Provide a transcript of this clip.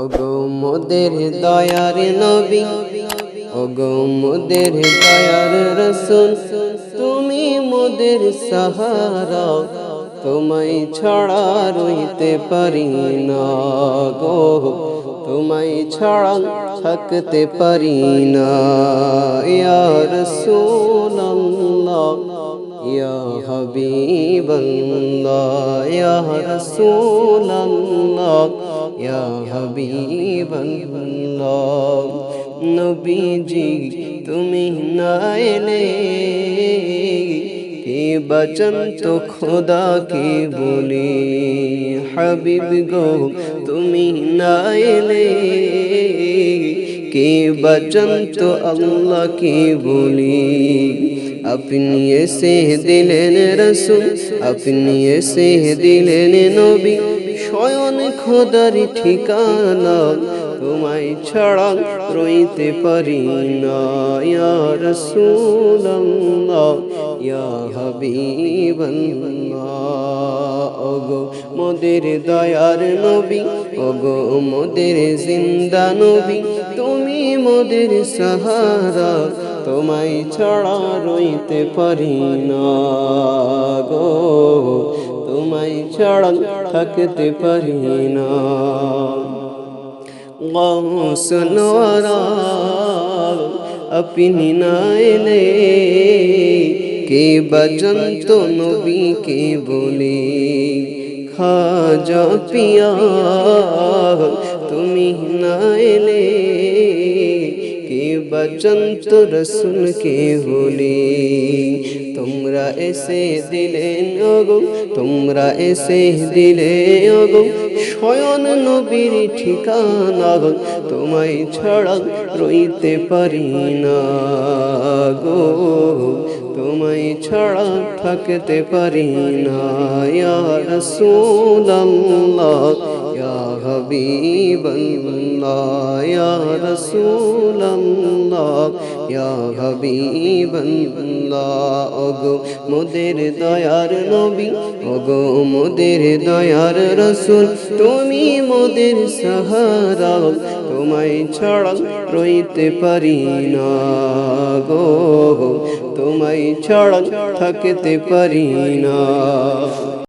ওগো মোদের দয়ার নবী, ওগো মোদের দয়ার রসুল, তুমি মোদের সাহারা, তোমায় ছাড়া রইতে পারি না গো, তোমায় ছাড়া থাকতে পারি না। ইয়া রাসূলুল্লাহ, ইয়া হাবিবাল্লাহ, ইয়া রাসূলুল্লাহ ইয়া হাবিবাল্লাহ, নবীজি, তুমি না এলে কে বচন তো খোদা কে বলি? হাবিব গো, তুমি না এলে কে বচন তো আল্লাহ কে বলি? আপনি এসে দিলেন রসুল, আপনি এসে দিলেন নবী স্বয়ন খোদার ঠিকানা, তোমায় ছাড়া রইতে পারি না। ইয়া রাসূলুল্লাহ, ইয়া হাবিবাল্লাহ। ওগো মোদের দয়ার নবী, ওগো মোদের জিন্দা নবী, তুমি মোদের সাহারা, তোমায় ছাড়া রইতে পারি না। গো তোমায় ছাড়া থাকতে পারি না গৌসনওয়ারা আপনি না এলে কে বজন্ত নবী কে বলে খাজা পিয়া তুমি না এলে কে বজন্ত রসুল কে বলে তোমরা এসে দিলে ওগো তোমরা এসে দিলে ওগো শয়ন নবীর ঠিকানা গো, তোমায় ছাড়া রইতে পারি না গো। তোমায় ছাড়া থাকতে পারি না নবী, ওগো মোদের দয়ার রসুল, তুমি মোদের সাহারা, তোমায় ছাড়া রইতে পারি না গো, তোমায় ছাড়া থাকতে পারি না।